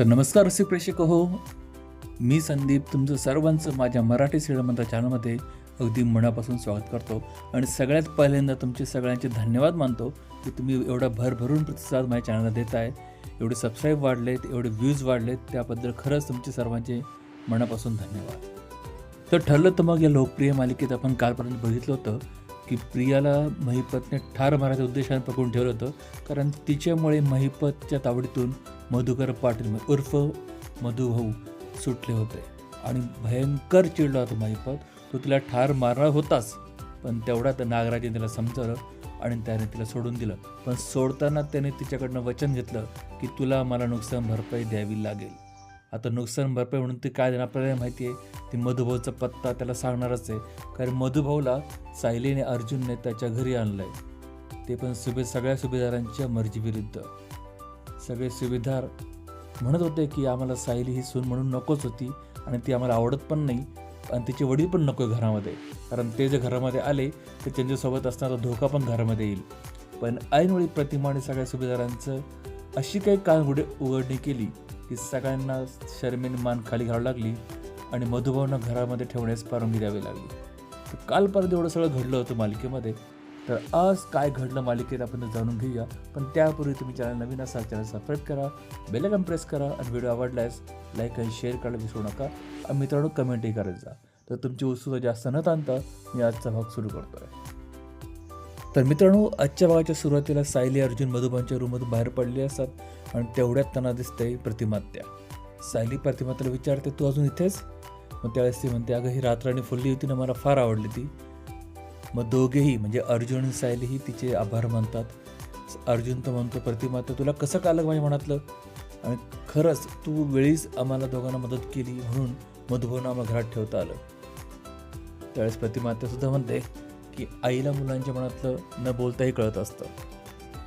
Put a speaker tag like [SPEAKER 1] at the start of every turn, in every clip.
[SPEAKER 1] तर नमस्कार रसिक प्रेक्षक हो. मी संदीप तुमचं सर्वांचं माझ्या मराठी श्रीमंत चॅनलमध्ये अगदी मनापासून स्वागत करतो. आणि सगळ्यात पहिल्यांदा तुमचे सगळ्यांचे धन्यवाद मानतो की तुम्ही एवढा भरभरून प्रतिसाद माझ्या चॅनलला देत आहे. एवढे सबस्क्राईब वाढलेत एवढे व्ह्यूज वाढलेत त्याबद्दल खरंच तुमचे सर्वांचे मनापासून धन्यवाद. तर ठरलं तर मग या लोकप्रिय मालिकेत आपण कालपर्यंत बघितलं होतं की प्रियाला महिपतने ठार मारायच्या उद्देशाने पकडून ठेवलं होतं. कारण तिच्यामुळे महिपतच्या तावडीतून मधुकर पाटील उर्फ मधुभाऊ सुटले होते. आणि भयंकर चिडला होता महिपत तो तिला ठार मारणार होताच पण तेवढ्यात नागराजने तिला समजवलं आणि त्याने तिला सोडून दिलं. पण सोडताना त्याने तिच्याकडनं वचन घेतलं की तुला मला नुकसान भरपाई द्यावी लागेल. आता नुकसान भरपाई म्हणून ते काय देणार आपल्याला माहिती आहे. ती मधुभाऊचा पत्ता त्याला सांगणारच आहे. कारण मधुभाऊला सायलीने अर्जुनने त्याच्या घरी आणलं आहे ते पण सुभे सगळ्या सुभेदारांच्या मर्जीविरुद्ध. सगळे सुविधार म्हणत होते की आम्हाला सायली ही सून म्हणून नकोच होती आणि ती आम्हाला आवडत पण नाही आणि तिचे वडील पण नको आहे घरामध्ये. कारण ते जे घरामध्ये आले ते त्यांच्यासोबत असणारा धोका पण घरामध्ये येईल. पण ऐनवेळी प्रतिमा आणि सगळ्या सुभेदारांचं अशी काही कान उघडे उघडणी केली की सगळ्यांना शर्मेने मान खाली घालू लागली आणि मधुभावना घरामध्ये ठेवण्यास परवानगी द्यावी लागली. तर कालपर्यंत एवढं सगळं घडलं होतं मालिकेमध्ये तर आज काय घडलं मालिकेत आपण जाणून घेऊया. पण त्यापूर्वी तुम्ही चॅनल नवीन असाल चॅनल सबस्क्राईब करा बेलकन प्रेस करा आणि व्हिडिओ आवडल्यास लाईक आणि शेअर करायला विसरू नका. आणि मित्रांनो कमेंटही करत जा. तर तुमची उत्सुकता जास्त न ताणता मी आजचा भाग सुरू करतो आहे तर मित्रांनो आजच्या भागाच्या सुरुवातीला सायली अर्जुन मधुबांच्या रूममधून बाहेर पडले असतात आणि तेवढ्यात त्यांना दिसते प्रतिमात्या सायली प्रतिमात्याला विचारते तू अजून इथेच? मग त्यावेळेस ती म्हणते अगं ही रात्राणी फुलली होती ना मला फार आवडली ती. मग दोघेही म्हणजे अर्जुन सायलीही तिचे आभार मानतात. अर्जुन तर म्हणतो प्रतिमाता तुला कसं कालं माझ्या मनातलं? आणि खरंच तू वेळीच आम्हाला दोघांना मदत केली म्हणून मधुभाऊन आम्हाला घरात ठेवता आलं. त्यावेळेस प्रतिमाता सुद्धा म्हणते की आईला मुलांच्या मनातलं न बोलताही कळत असतं.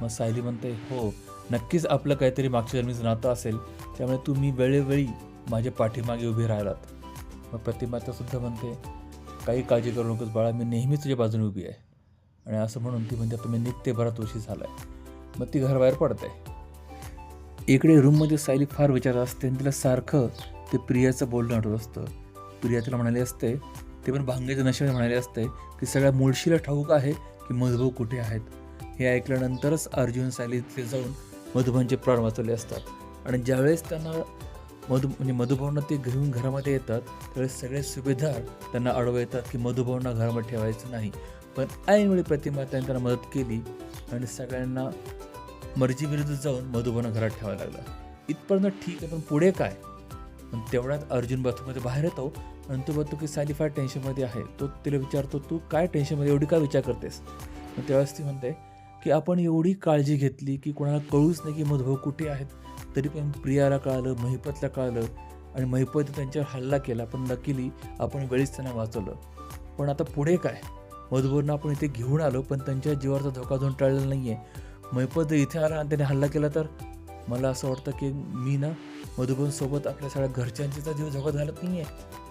[SPEAKER 1] मग सायली म्हणते हो नक्कीच आपलं काहीतरी मागच्या जन्मीचं नातं असेल त्यामुळे तुम्ही वेळोवेळी माझ्या पाठीमागे उभे राहिलात. मग प्रतिमाता सुद्धा म्हणते काही काळजी करू नकोस बाळा मी नेहमीच तुझ्या बाजूने उभी आहे. आणि असं म्हणून ती म्हणते तुम्ही निघते भरात उशी झाला आहे मग ती घराबाहेर पडते. इकडे रूममध्ये सायली फार विचार असते आणि तिला सारखं ते प्रियाचं बोलणं आठवत असतं. प्रिया तिला म्हणाली असते ते पण भांग्याच्या नशेमध्ये म्हणाले असते की सगळ्या मुळशीला ठाऊक आहे की मधुभाऊ कुठे आहेत? हे ऐकल्यानंतरच अर्जुन सायली तिथे जाऊन मधुभाऊंचे प्राण वाचवले असतात. आणि ज्यावेळेस त्यांना मधु म्हणजे मधुभावना ते घेऊन घरामध्ये येतात त्यावेळेस सगळे सुभेदार त्यांना अडवं येतात की मधुभावना घरामध्ये ठेवायचं नाही. पण ऐनवेळी प्रतिमा त्यांनी त्यांना मदत केली आणि सगळ्यांना मर्जीविरुद्ध जाऊन मधुभावना घरात ठेवायला लागला. इथपर्यंत ठीक आहे पण पुढे काय? पण तेवढ्यात अर्जुन बाथरूममध्ये बाहेर येतो आणि तो बघतो की सायली फार टेन्शनमध्ये आहे. तो तिला विचारतो तू काय टेन्शनमध्ये एवढी काय विचार करतेस? मग त्यावेळेस ती म्हणते की आपण एवढी काळजी घेतली की कोणाला कळूच नाही की मधुभाऊ कुठे आहेत. तरी पण प्रियाला कळालं महिपतला कळालं आणि महिपत त्यांच्यावर हल्ला केला. पण नकिली आपण वेळीच त्यांना वाचवलं. पण आता पुढे काय? मधुबरनं आपण इथे घेऊन आलो पण त्यांच्या जीवाचा धोका अजून टाळलेला नाही आहे महिपत जर इथे आला आणि त्याने हल्ला केला तर? मला असं वाटतं की मी ना मधुबनसोबत आपल्या सगळ्या घरच्यांचा जीव धोका घालत नाही आहे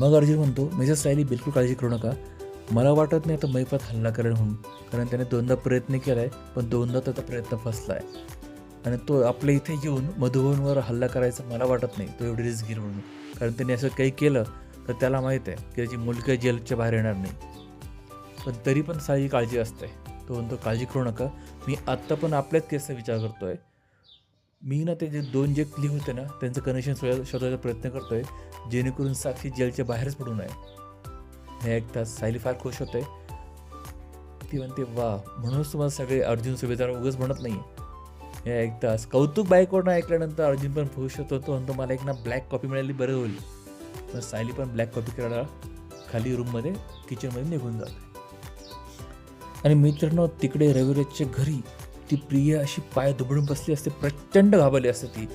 [SPEAKER 1] मग अर्जुन म्हणतो मिसेस सायली बिलकुल काळजी करू नका. मला वाटत नाही आता मैपत हल्ला करेल म्हणून. कारण त्याने दोनदा प्रयत्न केला आहे पण दोनदा त्याचा प्रयत्न फसला आहे आणि तो आपल्या इथे येऊन मधुबनवर हल्ला करायचा मला वाटत नाही. तो एवढी रिस्क घेईल म्हणून. कारण त्याने असं काही केलं तर त्याला माहीत आहे की त्याची मुलगी जेलच्या बाहेर येणार नाही. पण तरी पण साई काळजी असते. तो म्हणतो काळजी करू नका. मी आत्ता पण आपल्याच केसचा विचार करतो आहे मी ना ते जे दोन जे क्लिप होते ना त्यांचं कनेक्शन शोधायचा प्रयत्न करतो आहे जेणेकरून साक्षी जेलच्या बाहेरच पडू नये. हे ऐकता सायली फार खुश होते. ती म्हणते वा म्हणूनच तुम्हाला सगळे अर्जुन सुभेदार उगच म्हणत नाही हे तास. कौतुक बायकोडनं ऐकल्यानंतर अर्जुन पण खुश होतो तो म्हणतो मला एक ना ब्लॅक कॉपी मिळाली बरं होईल. तर सायली पण ब्लॅक कॉपी करायला खाली रूममध्ये किचनमध्ये निघून जाते. आणि मित्रांनो तिकडे रविराजच्या घरी ती प्रिया अशी पाय दुबडून बसली असते प्रचंड घाबरली असते ती.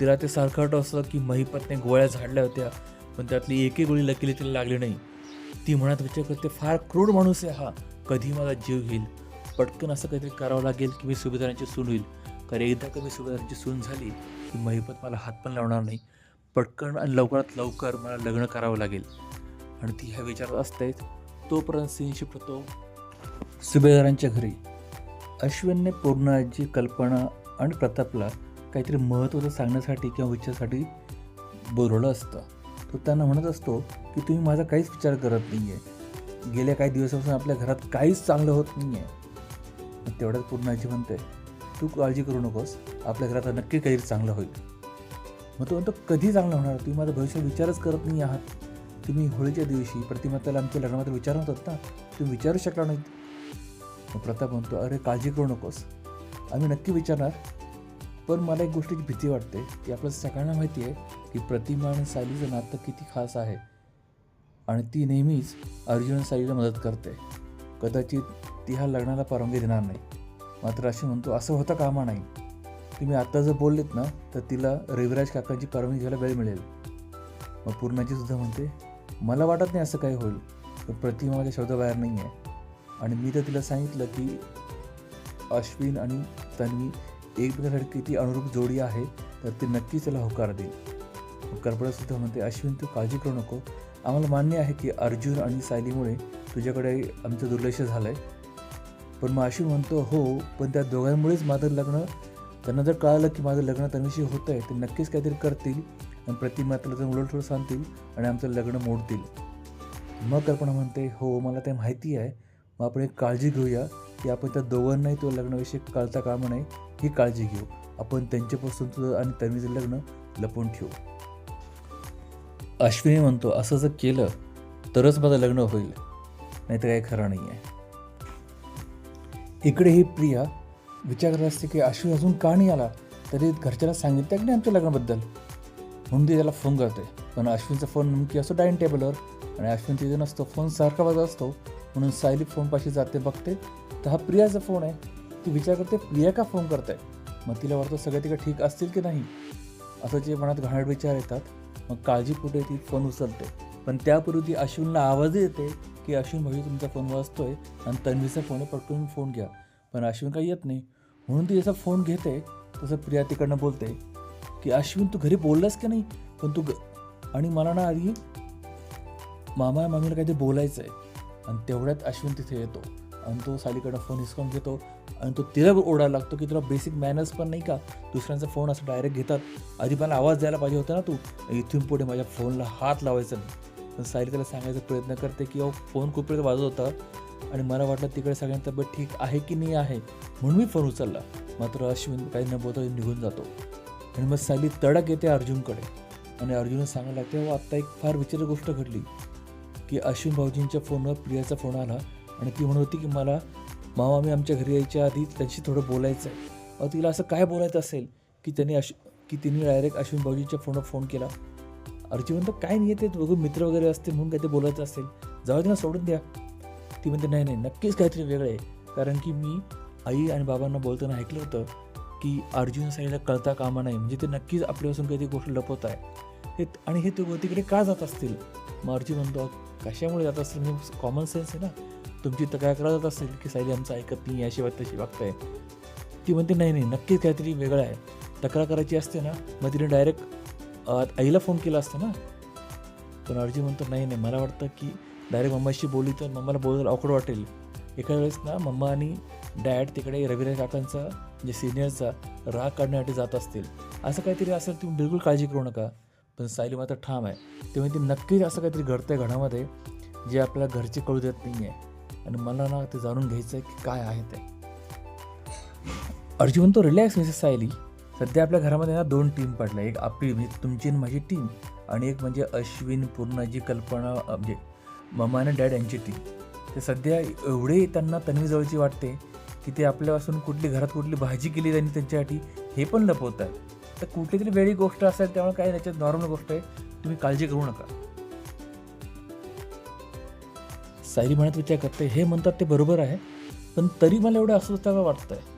[SPEAKER 1] तिला ते सारखं वाटत असतं की महिपतने गोळ्या झाडल्या होत्या पण त्यातली एकही गोळी लकीली तिला लागली नाही. ती म्हणत विचार करते फार क्रूर माणूस आहे हा कधी माझा जीव घेईल? पटकन असं काहीतरी करावं लागेल की मी सुभेदारांची सून होईल. कारण एकदा कमी सुभेदारांची सून झाली की महिपत मला हात पण लावणार नाही. पटकन आणि लवकरात लवकर मला लग्न करावं लागेल. आणि ती ह्या विचारात असतेच तोपर्यंत सिंह शिपतो सुभेदारांच्या घरी. अश्विनने पूर्णाची कल्पना आणि प्रतापला काहीतरी महत्त्वाचं सांगण्यासाठी किंवा विचारासाठी बोलवलं असतं. तो त्यांना म्हणत असतो की तुम्ही माझा काहीच विचार करत नाही आहे गेल्या काही दिवसापासून आपल्या घरात काहीच चांगलं होत नाही आहे मग तेवढ्यात पूर्ण म्हणते तू काळजी करू नकोस. आपल्या घरात नक्की काहीतरी चांगलं होईल. मग तो म्हणतो कधी चांगलं होणार? तुम्ही माझा भविष्य विचारच करत नाही आहात. तुम्ही होळीच्या दिवशी प्रतिमाताला आमच्या लग्नामध्ये विचारत ना तुम्ही विचारू शकला नाहीत. मग प्रताप म्हणतो अरे काळजी करू नकोस. आम्ही नक्की विचारणार. पण मला एक गोष्टीची भीती वाटते की आपल्या सगळ्यांना माहिती आहे की प्रतिमा आणि सायलीचं नातं किती खास आहे. आणि ती नेहमीच अर्जुन आणि सायलीला मदत करते. कदाचित ती ह्या लग्नाला परवानगी देणार नाही. मात्र अशी म्हणतो असं होतं कामा नाही? तुम्ही आत्ता जर बोललेत ना तर तिला रविराज काकांची परवानगी घ्यायला वेळ मिळेल. मग पूर्णाजी सुद्धा म्हणते मला वाटत नाही असं काही होईल पण प्रतिमा माझ्या शब्दाबाहेर नाही आहे आणि मी तर तिला सांगितलं की अश्विन आणि तन्वी एकमेकांसाठी किती अनुरूप जोडी आहे तर ती नक्कीच त्याला होकार देईल. कर्पडासुद्धा म्हणते अश्विन तू काळजी करू नको. आम्हाला मान्य आहे की अर्जुन आणि सायलीमुळे तुझ्याकडे आमचं दुर्लक्ष झालं आहे पण मग अश्विन म्हणतो हो पण त्या दोघांमुळेच माझं लग्न त्यांना जर कळालं की माझं लग्न त्यांच्याशी होतं आहे ते नक्कीच काहीतरी करतील आणि प्रतिमा त्याला उलट थोडं सांगतील आणि आमचं लग्न मोडतील. मग कल्पना म्हणते हो मला ते माहिती आहे. मग आपण एक काळजी घेऊया की आपण त्या दोघांनाही तो लग्नाविषयी कळता कामा नाही ही काळजी घेऊ. आपण त्यांच्यापासून तुझं आणि तन्वीचं लग्न लपवून ठेवू. अश्विनी म्हणतो असं जर केलं तरच माझं लग्न होईल. नाही तर काही खरं नाही आहे इकडे ही प्रिया विचार करत असते की अश्विन अजून का नाही आला? तरी घरच्याला सांगितलं की नाही आमच्या लग्नाबद्दल? म्हणून ती त्याला फोन करते. पण अश्विनचा फोन नेमकी असतो डायनिंग टेबलवर आणि अश्विन तिथे नसतो. फोन सारखा वाजत असतो. म्हणून सायली फोनपाशी जाते बघते. तर हा प्रियाचा फोन आहे. ती विचार करते प्रिया का फोन करते मग तिला वाटतं सगळं तिकडे ठीक असतील की नाही? असं जे मनात घाणट विचार येतात मग काळजी कुठे ती फोन उचलते. पण त्यापूर्वी ती अश्विनला आवाज येते की अश्विन भाऊ तुमचा फोन वाजतोय आणि तन्वीचा फोन आहे पटकन फोन घ्या. पण अश्विन काही येत नाही. म्हणून ती जसा फोन घेते तसं प्रिया तिकडनं बोलते की अश्विन तू घरी बोललास की नाही? पण तू ग आणि मला ना आधी मामा मामीला काहीतरी बोलायचं आहे आणि तेवढ्यात अश्विन तिथे येतो. आणि तो सालीकडं फोन हिसकावून घेतो. आणि तो तिला ओढायला लागतो की तुला बेसिक मॅनर्स पण नाही का? दुसऱ्यांचा फोन असं डायरेक्ट घेतात. आधी मला आवाज द्यायला पाहिजे होता ना तू? इथून पुढे माझ्या फोनला हात लावायचा नाही. पण सायरी त्याला सांगायचा प्रयत्न करते की अहो फोन खूप वेळ वाजत होता? आणि मला वाटलं तिकडे सगळ्यांची तब्येत ठीक आहे की नाही आहे म्हणून मी फोन उचलला. मात्र अश्विन काही न बोलता निघून जातो. आणि मग सायली तडक येते अर्जुनकडे. आणि अर्जुन सांगायला लागते आत्ता एक फार विचित्र गोष्ट घडली की अश्विन भाऊजींच्या फोनवर प्रियाचा फोन आला आणि ती म्हणत होती की मला मामा मी आमच्या घरी यायच्या आधी त्यांची थोडं बोलायचं आहे अहो तिला असं काय बोलायचं असेल की त्यांनी अश की तिने डायरेक्ट अश्विन भाऊजींच्या फोनवर फोन केला? अर्जी म्हणतो काय नाही ते बघून मित्र वगैरे असते म्हणून काहीतरी बोलायचं असेल जाऊ तिला सोडून द्या. ती म्हणते नाही नाही नक्कीच काहीतरी वेगळं आहे. कारण की मी आई आणि बाबांना बोलताना ऐकलं होतं की अर्जुन साईला कळता कामा नाही म्हणजे ते नक्कीच आपल्यापासून काहीतरी गोष्ट लपवत आहे. हे आणि हे ते तिकडे का जात असतील? मग अर्जुन म्हणतो कशामुळे जात असतील? म्हणजे कॉमन सेन्स आहे ना. तुमची तक्रार जात असेल की सायली आमचं ऐकत नाही याशिवाय तशी वागताय. ती म्हणते नाही नाही नक्कीच काहीतरी वेगळं आहे. तक्रार करायची असते ना मग तिने डायरेक्ट आईला फोन केला असतं ना? पण अर्जी म्हणतो नाही नाही मला वाटतं की डायरेक्ट मम्माशी बोलली तर मम्माला बोलायला अवघड वाटेल. एका वेळेस ना मम्मा आणि डॅड तिकडे रवीराज काकांचा जे सिनियरचा राग काढण्यासाठी जात असतील. असं काहीतरी असेल तुम्ही बिलकुल काळजी करू नका. पण सायली मात्र ठाम आहे. तेव्हा ती नक्कीच असं काहीतरी घडतं आहे घडामध्ये जे आपल्याला घरचे कळू देत नाही आहे आणि मला ना ते जाणून घ्यायचं आहे की काय आहे ते. अर्जुन म्हणतो रिलॅक्स मिसेस सायली. सध्या आपल्या घरामध्ये ना दोन टीम पडल्या एक आपली म्हणजे तुमची आणि माझी टीम आणि एक म्हणजे अश्विन पूर्णाजी कल्पना म्हणजे मम्मा आणि डॅड यांची टीम ते सध्या एवढे त्यांना तन्वीजवळची वाटते की ते आपल्यापासून कुठली घरात कुठली भाजी केली त्यांनी त्यांच्यासाठी हे पण लपवत आहेत. तर कुठली तरी वेगळी गोष्ट असेल त्यामुळे काय त्याच्यात नॉर्मल गोष्ट आहे. तुम्ही काळजी करू नका. सायरी म्हणत विचार करते. हे म्हणतात ते बरोबर आहे पण तरी मला एवढं अस्वस्थ वाटतं आहे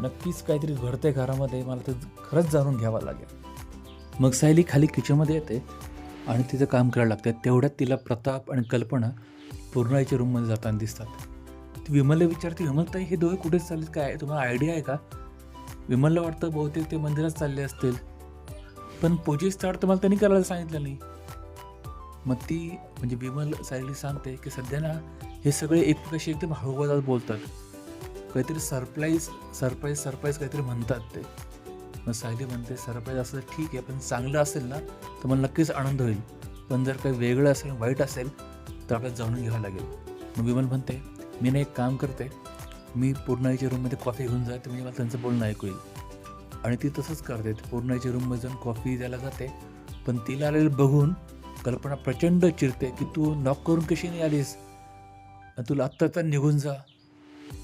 [SPEAKER 1] नक्कीच काहीतरी घडतंय घरामध्ये. मला ते खरंच जाणून घ्यावं लागेल. मग सायली खाली किचनमध्ये येते आणि तिचं काम करायला लागते. तेवढ्यात तिला प्रताप आणि कल्पना पूर्णाईच्या रूममध्ये जाताना दिसतात. ती विमलला विचारते विमलताई हे दोघे कुठे चालले काय? तुम्हाला आयडिया आहे का? विमलला वाटतं बहुतेक ते मंदिरात चालले असतील. पण पूजे स्टार्ट तर मला त्यांनी करायला सांगितलं नाही. मग ती म्हणजे विमल सायली सांगते की सध्या ना हे सगळे एकमेकाशी एकदम हळूवाजात बोलतात. काहीतरी सरप्राईज सरप्राईज सरप्राईज काहीतरी म्हणतात ते. मग सायली म्हणते सरप्राईज असं ठीक आहे पण चांगलं असेल ना तर मला नक्कीच आनंद होईल. पण जर काही वेगळं असेल वाईट असेल तर आपल्याला जाणून घ्यावं लागेल. मग विमल म्हणते मी ना एक काम करते. मी पूर्णाईच्या रूममध्ये कॉफी घेऊन जाते म्हणजे मला त्यांचं बोलणं ऐकू येईल. आणि ती तसंच करते. पूर्णाईच्या रूममध्ये जाऊन कॉफी द्यायला जाते पण तिला आलेलं बघून कल्पना प्रचंड चिरते की तू नॉक करून कशी नाही आलीस? तुला आत्ता तर निघून जा.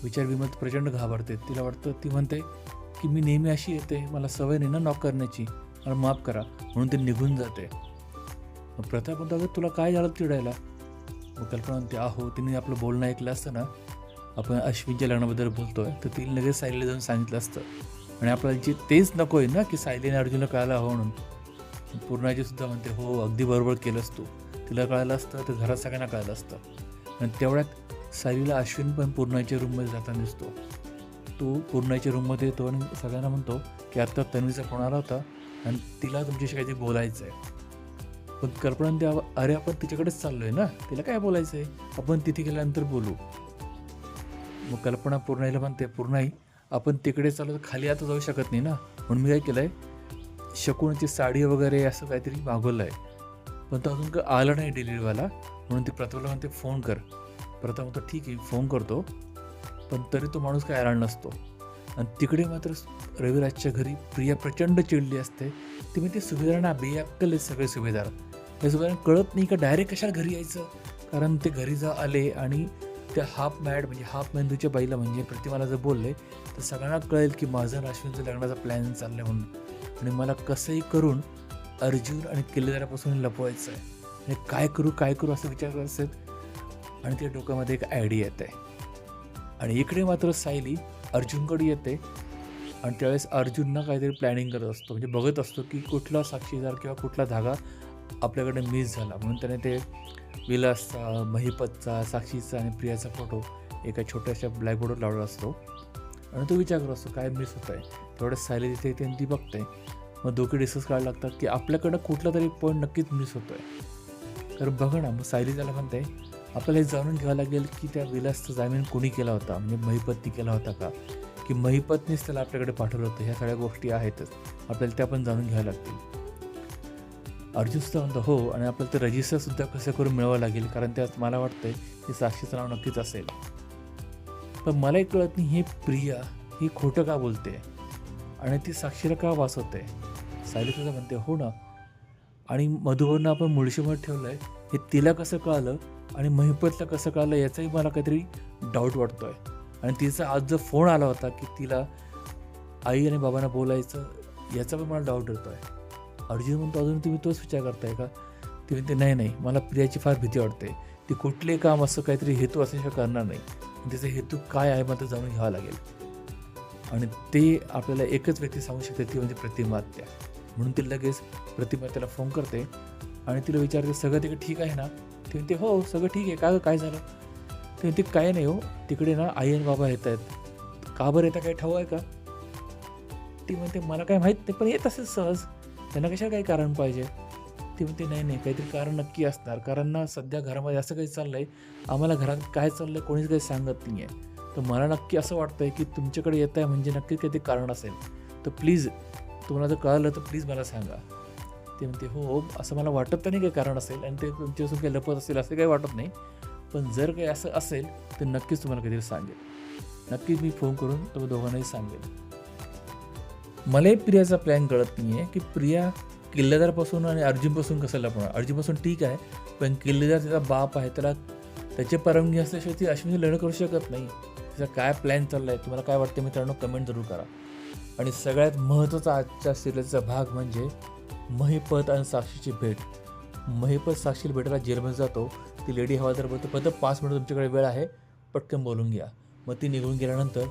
[SPEAKER 1] विचार विमत प्रचंड घाबरते. तिला वाटतं ती म्हणते की मी नेहमी अशी येते मला सवय नाही ना नॉक करण्याची. मला माफ करा म्हणून ती निघून जाते. मग प्रताप म्हणतो अगं तुला काय झालं चिडायला? मग कल्पना म्हणते आहो तिने आपलं बोलणं ऐकलं असतं ना आपण अश्विनच्या लग्नाबद्दल बोलतोय तर तिने लगेच सायलीला जाऊन सांगितलं असतं. आणि आपल्याला जे तेच नको आहे ना की सायलीने अर्जुनला कळायला हवं म्हणून. पूर्णाजी सुद्धा म्हणते हो अगदी बरोबर केलंस तू. तिला कळायला असतं तर घरात सगळ्यांना कळायला असतं. आणि तेवढ्यात सायलीला अश्विन पण पूर्णाच्या रूममध्ये जाताना दिसतो. तो पूर्णाच्या रूममध्ये येतो आणि सगळ्यांना म्हणतो की आत्ता तन्वीचा फोन आला होता आणि तिला तुमच्याशी काहीतरी बोलायचं आहे पण कल्पना ते अरे आपण तिच्याकडेच चाललोय ना? तिला काय बोलायचं आहे आपण तिथे गेल्यानंतर बोलू. मग कल्पना पूर्णाईला म्हणते पूर्णाई आपण तिकडे चालू तर खाली आता जाऊ शकत नाही ना? म्हणून मी काय केलं आहे शकुनची साडी वगैरे असं काहीतरी मागवलं आहे पण तो अजून आला आलं नाही डिलिव्हरीवाला म्हणून ती प्रथमला म्हणते फोन कर. प्रथम ठीक आहे फोन करतो. पण तरी तो माणूस काय आला नसतो. आणि तिकडे मात्र रविराजच्या घरी प्रिया प्रचंड चिडली असते. ती ते सुभेदारांना बेअक्कल आहेत सगळे सुभेदार. हे सुभेदारांना कळत नाही का डायरेक्ट कशाला घरी यायचं? कारण ते घरी जा आले आणि त्या हाफ मॅड म्हणजे हाफ मेंदूच्या बाईला म्हणजे प्रतिमाला जर बोलले तर सगळ्यांना कळेल की माझं आणि लग्नाचा प्लॅन चाललं आहे म्हणून. आणि मला कसंही करून अर्जुन आणि किल्लेदारापासून लपवायचं आहे आणि काय करू काय करू असं विचार करत आणि त्या डोक्यामध्ये एक आयडिया येते. आणि इकडे मात्र सायली अर्जुनकडे येते. आणि त्यावेळेस अर्जुनना काहीतरी प्लॅनिंग करत असतो. म्हणजे बघत असतो की कुठला साक्षीदार किंवा कुठला धागा आपल्याकडे मिस झाला. म्हणून त्याने ते विलासचा महिपतचा साक्षीचा आणि प्रियाचा फोटो एका छोट्याशा ब्लॅकबोर्डवर लावला असतो. आणि तो विचार करत असतो काय मिस होत आहे तेवढ्याच सायली तिथे येते आणि ती बघते. मग दोघे डिस्कस करायला लागतात की आपल्याकडं कुठला तरी पॉईंट नक्कीच मिस होतो आहे तर बघा ना मग सायली त्याला म्हणते आपल्याला हे जाणून घ्यावं लागेल की त्या विलासचा जामीन कोणी केला होता? म्हणजे महिपतनी केला होता का? की महिपतनीच त्याला आपल्याकडे पाठवलं होतं? ह्या सगळ्या गोष्टी आहेतच आपल्याला त्या पण जाणून घ्याव्या लागतील. अर्जुनसुद्धा म्हणतो हो. आणि आपल्याला ते रजिस्टरसुद्धा कसं करून मिळवावं लागेल? कारण त्यात मला वाटतंय की साक्षीचं नाव नक्कीच असेल. पण मलाही कळत नाही हे प्रिया ही खोटं का बोलते? आणि ती साक्षीला का वाचवते? सायली सुद्धा म्हणते हो ना. आणि मधुबन आपण मुळशीमध्ये ठेवलं आहे हे तिला कसं कळालं आणि महिपतला कसं कळालं याचाही मला काहीतरी डाऊट वाटतो आहे आणि तिचा आज जो फोन आला होता की तिला आई आणि बाबांना बोलायचं याचा पण मला डाऊट होतो आहे अर्जुन म्हणतो अजून तुम्ही तोच विचार करताय का? ती म्हणते नाही नाही मला प्रियाची फार भीती वाटते. ती कुठले काम असं काहीतरी हेतू असल्याशिवाय करणार नाही. त्याचा हेतू काय आहे मला जाणून घ्यावं लागेल. आणि ते आपल्याला एकच व्यक्ती सांगू शकते ती म्हणजे प्रतिमा आत्या म्हणून ती लगेच प्रतिमा त्याला फोन करते. आणि तिला विचारते सगळं तिकडे ठीक आहे ना? ते म्हणते हो सगळं ठीक आहे. का गं, काय झालं? ते म्हणते काय नाही हो तिकडे ना आई आणि बाबा येत आहेत. का बरं येतं? काही ठाऊ आहे का? ती म्हणते मला काय माहीत नाही पण येत असेल सहज. त्यांना कशा काही कारण पाहिजे? ती म्हणते नाही नाही काहीतरी कारण नक्की असणार. कारण ना सध्या घरामध्ये असं काही चाललं आहे आम्हाला घरात काय चाललं आहे कोणीच काही सांगत नाही आहे तर मला नक्की असं वाटतं आहे की तुमच्याकडे येत आहे म्हणजे नक्की काहीतरी कारण असेल. तर प्लीज तुम्हाला जर कळलं तर प्लीज मला सांगा. ते म्हणते हो हो असं मला वाटत तर नाही काही कारण असेल आणि ते तुमच्यापासून काही लपत असेल असं काही वाटत नाही. पण जर काही असं असेल तर नक्कीच तुम्हाला काहीतरी सांगेल. नक्कीच मी फोन करून तुम्ही दोघांनाही सांगेल. मलाही प्रियाचा प्लॅन कळत नाही आहे की प्रिया किल्लेदारपासून आणि अर्जुनपासून कसं लपणार? अर्जुनपासून ठीक आहे पण किल्लेदार त्याचा बाप आहे त्याला त्याची परवानगी असल्याशिवाय ती अश्विनी लढं करू शकत नाही. त्याचा काय प्लॅन चालला आहे तुम्हाला काय वाटतं मित्रांनो? कमेंट जरूर करा. आणि सगळ्यात महत्त्वाचा आजच्या सिरियलचा भाग म्हणजे महिपत आणि साक्षीची भेट. महिपत साक्षीला भेटायला जेलमध्ये जातो. ती लेडी हवालदार बोलतो फक्त पाच मिनटं तुमच्याकडे वेळ आहे पटकन बोलून घ्या. मग ती निघून गेल्यानंतर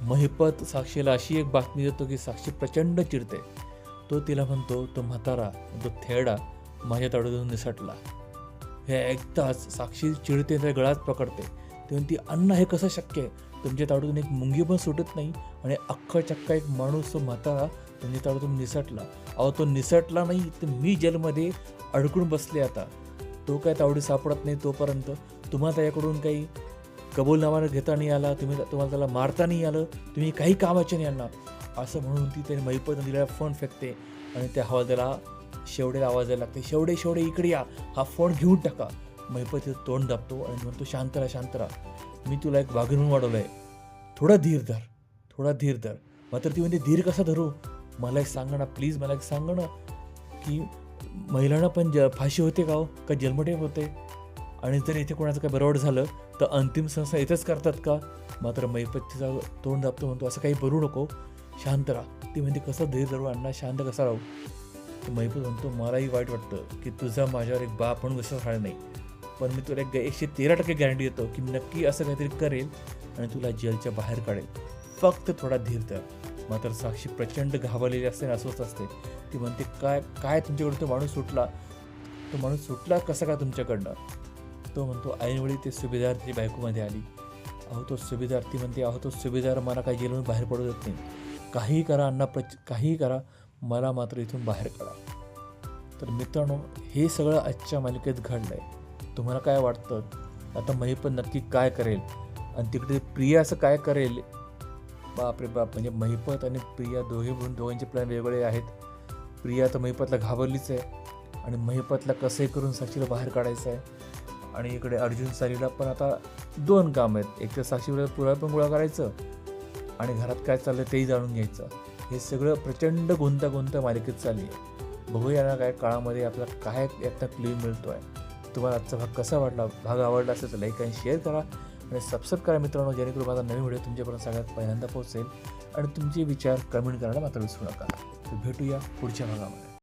[SPEAKER 1] महिपत साक्षीला अशी एक बातमी देतो की साक्षी प्रचंड चिडते. तो तिला म्हणतो तो म्हातारा तो थेडा माझ्या ताडून निसटला. हे ऐकताच साक्षी चिडते त्या गळात पकडते. ती अन्न हे कसं शक्य आहे? तुमच्या ताडूतून एक मुंगी पण सुटत नाही आणि अख्खा चक्का एक माणूस तो म्हातारा तुमच्या ताडूतून निसटला. अहो तो निसटला नाही तर मी जेलमध्ये अडकून बसले आता. तो काय तावडी सापडत नाही तोपर्यंत. तुम्हाला त्याच्याकडून काही कबूलनामा घेता नाही आला तुम्ही तुम्हाला त्याला मारता नाही आलं तुम्ही काही कामाचे नाही आणणार. असं म्हणून ती त्याने मैपत दिलेला फोन फेकते आणि त्या हवालदाराला शेवडेला आवाज द्यायला लागते शेवडे शेवडे इकडे या. हा फोन घेऊन टाका. मैपत तोंड दाबतो आणि म्हणतो शांत राहा शांत राहा. मी तुला एक वाघिण म्हणून वाढवलं आहे थोडा धीर धर थोडा धीर धर. मात्र ती म्हणते धीर कसा धरू? मला एक सांगा ना प्लीज मला एक सांगा ना की महिलांना पण ज फाशी होते का हो? का जन्मठेप होते? आणि जर इथे कोणाचं काय बरोबर झालं तर अंतिम संस्था इथेच करतात का? मात्र मैपतीचा तोंड दाबतो म्हणतो असं काही बोलू नको. शांत राहा. ती म्हणते कसं धीर धरू अण्णा? शांत कसा राहू? मैपत म्हणतो मलाही वाईट वाटतं की तुझा माझ्यावर एक बाप म्हणून विश्वास राहिला नाही. पण मी तुला एक एकशे तेरा टक्के गॅरंटी देतो की नक्की असं काहीतरी करेल आणि तुला जेलच्या बाहेर काढेल. फक्त थोडा धीर तर मात्र साक्षी प्रचंड घाबरलेली असते आणि अस्वस्थ असते. ती म्हणते काय काय तुमच्याकडून तो माणूस सुटला? तो माणूस सुटला कसा का तुमच्याकडनं? तो म्हणतो ऐनवेळी ते सुभेदार ती बायकोमध्ये आली. अहो तो सुभेदार ती म्हणते अहो तो सुभेदार मला काही जेलमधून बाहेर पडू देत नाही. काहीही करा अण्णा प्रच काहीही करा. मला मात्र इथून बाहेर काढा. तर मित्रांनो हे सगळं आजच्या मालिकेत घडलं आहे तुम्हाला काय वाटतं? आता मही पण नक्की काय करेल? आणि तिकडे प्रिया असं काय करेल? बापरे बाप म्हणजे महिपत आणि प्रिया दोघे म्हणून दोघांचे प्लॅन वेगवेगळे आहेत. प्रिया तर महिपतला घाबरलीच आहे. आणि महिपतला कसंही करून साक्षीला बाहेर काढायचं आहे. आणि इकडे अर्जुन सालीला पण आता दोन काम आहेत. एक तर साक्षीवर पुरा पण गोळा करायचं आणि घरात काय चाललं तेही जाणून घ्यायचं. हे सगळं प्रचंड गुंतागुंत मालिकेत चालली आहे. बघूया ना काय काळामध्ये आपल्याला काय यातनं क्लिअर मिळतो आहे तुम्हाला आजचा भाग कसा वाटला भाग आवडला असेल तर लाईक आणि शेअर करा. आणि सबस्क्राईब करा मित्रांनो जेणेकरून माझा नवीन व्हिडिओ तुमच्यापर्यंत सगळ्यात पहिल्यांदा पोहोचेल. आणि तुमचे विचार कमेंट करायला मात्र विसरू नका. तर भेटूया पुढच्या भागामध्ये.